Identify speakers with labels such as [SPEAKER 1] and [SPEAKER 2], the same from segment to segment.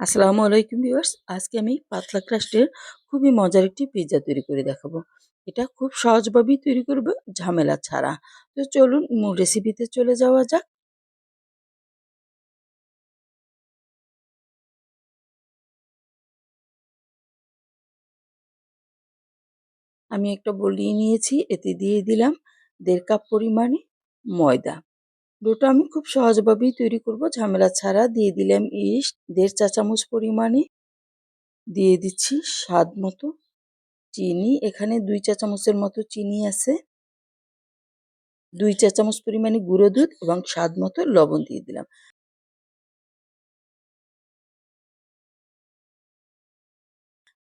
[SPEAKER 1] আসসালামু আলাইকুম ভিউয়ার্স। আজকে আমি পাতলা ক্রাস্টের খুবই মজার একটি পিৎজা তৈরি করে দেখাবো। এটা খুব সহজভাবেই তৈরি করব, ঝামেলা ছাড়া। তো চলুন মূল রেসিপিতে চলে যাওয়া যাক। আমি একটা বলিয়ে নিয়েছি, এতে দিয়ে দিলাম দেড় কাপ পরিমাণে ময়দা। ডোটা আমি খুব সহজভাবেই তৈরি করব। ঝামেলা ছাড়া দিয়ে দিলাম ইস্ট, দেড় চা চামচ পরিমাণে। দিয়ে দিচ্ছি স্বাদ মতো চিনি। এখানে দুই চা চামচের মতো চিনি আছে। দুই চা চামচ পরিমাণে গুঁড়ো দুধ এবং স্বাদ মতো লবণ দিয়ে দিলাম।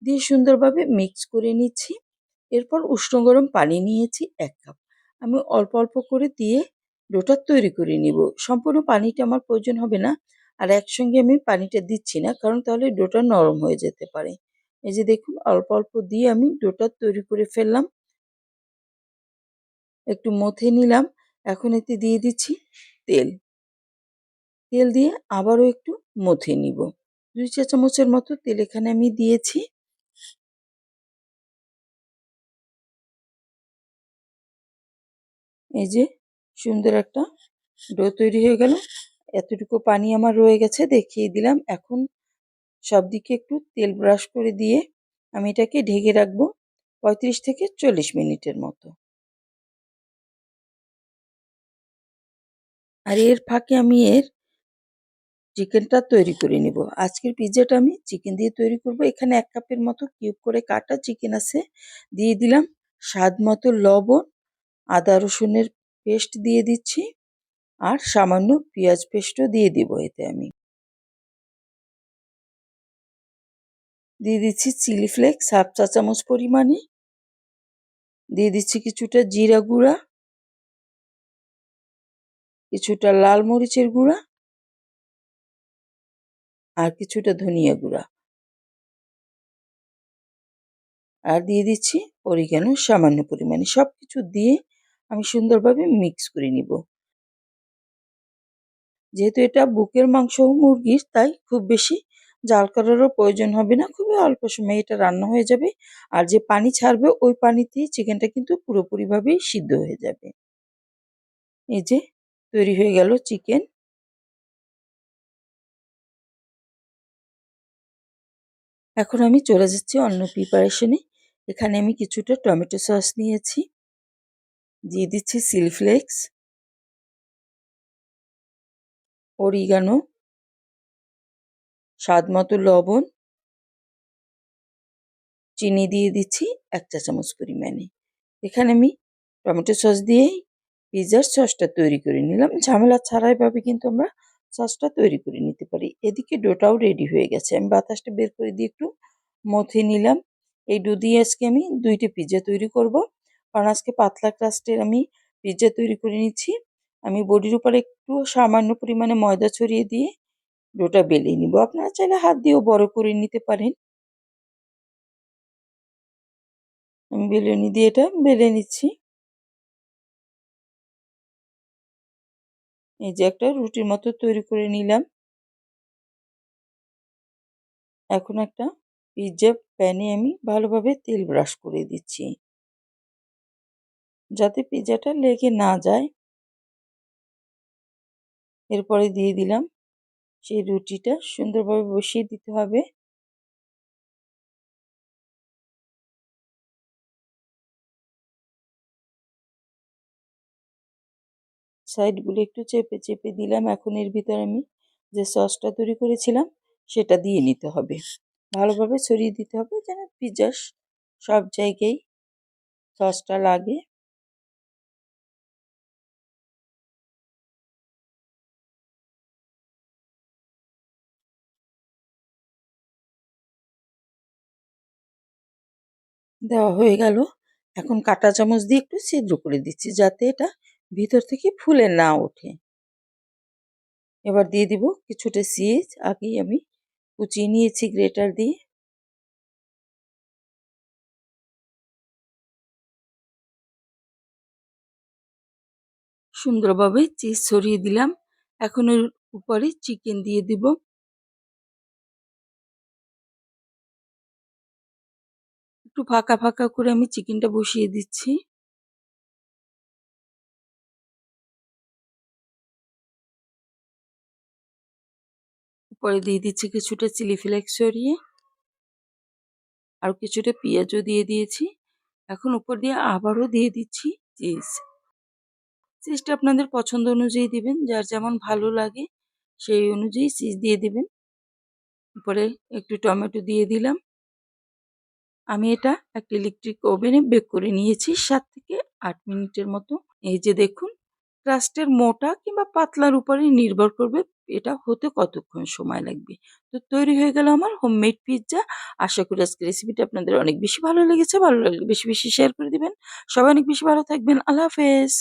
[SPEAKER 1] দিয়ে সুন্দরভাবে মিক্স করে নিচ্ছি। এরপর উষ্ণ গরম পানি নিয়েছি এক কাপ। আমি অল্প অল্প করে দিয়ে ডোটা তৈরি করে নিব। সম্পূর্ণ পানিটা আমার প্রয়োজন হবে না। আর একসঙ্গে আমি পানিটা দিচ্ছি না, কারণ তাহলে ডোটা নরম হয়ে যেতে পারে। এই যে দেখুন, অল্প অল্প দিয়ে আমি ডোটা তৈরি করে ফেললাম। একটু মথে নিলাম। এখন এতে দিয়ে দিচ্ছি তেল। তেল দিয়ে আবারও একটু মথে নিব। দুই চা চামচের মতো তেল এখানে আমি দিয়েছি। এই যে সুন্দর একটা ডো তৈরি হয়ে গেল। এতটুকু পানি আমার রয়ে গেছে, দেখিয়ে দিলাম। এখন সব দিকে একটু তেল ব্রাশ করে দিয়ে আমি এটাকে ঢেকে রাখব পঁয়ত্রিশ থেকে চল্লিশ মিনিটের মতো। আর এর ফাঁকে আমি এর চিকেনটা তৈরি করে নিব। আজকের পিৎজাটা আমি চিকেন দিয়ে তৈরি করব। এখানে এক কাপের মতো কিউব করে কাটা চিকেন আছে। দিয়ে দিলাম স্বাদ মতো লবণ, আদা রসুনের পেস্ট দিয়ে দিচ্ছি আর সামান্য পেঁয়াজ পেস্টও দিয়ে দিব এতে আমি। দিয়ে দিচ্ছি চিলি ফ্লেক্স হাফ চা চামচ পরিমাণে। দিয়ে দিচ্ছি কিছুটা জিরা গুঁড়া। কিছুটা লাল মরিচের গুঁড়া। আর কিছুটা ধনিয়া গুঁড়া। আর দিয়ে দিচ্ছি অরিগানো সামান্য পরিমাণে। সব কিছু দিয়ে আমি সুন্দরভাবে মিক্স করে নিব। যেহেতু এটা বুকের মাংস মুরগির, তাই খুব বেশি জাল করারও প্রয়োজন হবে না, খুবই অল্প সময়ে এটা রান্না হয়ে যাবে। আর যে পানি ছাড়বে, ওই পানিতেই চিকেনটা কিন্তু পুরোপুরিভাবেই সিদ্ধ হয়ে যাবে। এই যে, তৈরি হয়ে গেল চিকেন। এখন আমি চলে যাচ্ছি অন্য প্রিপারেশনে এখানে আমি কিছুটা টমেটো সস নিয়েছি। দিয়ে দিচ্ছি সিল ফ্লেক্স অরিগানো স্বাদ মতো লবণ, চিনি দিয়ে দিচ্ছি এক চা চামচ পরিমাণে। এখানে আমি টমেটো সস দিয়েই পিৎজার সসটা তৈরি করে নিলাম। ঝামেলা ছাড়াই ভাবে কিন্তু আমরা সসটা তৈরি করে নিতে পারি। এদিকে ডোটাও রেডি হয়ে গেছে। আমি বাতাসটা বের করে দিয়ে একটু মথে নিলাম। এই ডো দিয়ে আজকে আমি দুইটা পিৎজা তৈরি করব। কারণ আজকে পাতলা ক্রাস্টের আমি পিৎজা তৈরি করে নিচ্ছি। আমি বডির উপরে একটু সামান্য পরিমাণে ময়দা ছড়িয়ে দিয়ে ডোটা বেলে নিব। আপনারা চাইলে হাত দিয়েও বড় করে নিতে পারেন। আমি বেলুনি দিয়ে এটা বেলে নিচ্ছি। এই যে একটা রুটির মতো তৈরি করে নিলাম। এখন একটা পিৎজা প্যানে আমি ভালোভাবে তেল ব্রাশ করে দিচ্ছি। যাতে পিৎজাটা লেগে না যায়। এরপরে দিয়ে দিলাম সেই রুটিটা, সুন্দরভাবে বসিয়ে দিতে হবে। সাইডগুলো একটু চেপে চেপে দিলাম, এখন এর ভিতর আমি যে সসটা তৈরি করেছিলাম, সেটা দিয়ে নিতে হবে। ভালোভাবে ছড়িয়ে দিতে হবে যেন পিৎজার সব জায়গায় সসটা লাগে। দেওয়া হয়ে গেল। এখন কাঁটা চামচ দিয়ে একটু ছিদ্র করে দিচ্ছি যাতে এটা ভিতর থেকে ফুলে না ওঠে। এবার দিয়ে দিব কিছুটা সিজ, আগেই আমি কুচিয়ে নিয়েছি গ্রেটার দিয়ে। সুন্দরভাবে চিজ ছড়িয়ে দিলাম। এখন উপরে চিকেন দিয়ে দিব। একটু ফাঁকা ফাঁকা করে আমি চিকেনটা বসিয়ে দিচ্ছি। পরে দিয়ে দিচ্ছি কিছুটা চিলি ফ্লেক্স সরিয়ে আর কিছুটা পেঁয়াজও দিয়ে দিয়েছি। এখন উপর দিয়ে আবারও দিয়ে দিচ্ছি চিজ। চিজটা আপনাদের পছন্দ অনুযায়ী দিবেন, যার যেমন ভালো লাগে সেই অনুযায়ী চিজ দিয়ে দিবেন। উপরে একটু টমেটো দিয়ে দিলাম। আমি এটা একটা ইলেকট্রিক ওভেনে বেক করে নিয়েছি সাত থেকে আট মিনিটের মতো। এই যে দেখুন ক্রাস্টের মোটা কিংবা পাতলার উপরে নির্ভর করবে এটা হতে কতক্ষণ সময় লাগবে। তো তৈরি হয়ে গেল আমার হোমমেড পিৎজা আশা করি আজকে রেসিপিটা আপনাদের অনেক বেশি ভালো লেগেছে। ভালো লাগলে বেশি বেশি শেয়ার করে দিবেন। সবাই অনেক বেশি ভালো থাকবেন। আল্লাহ হাফেজ।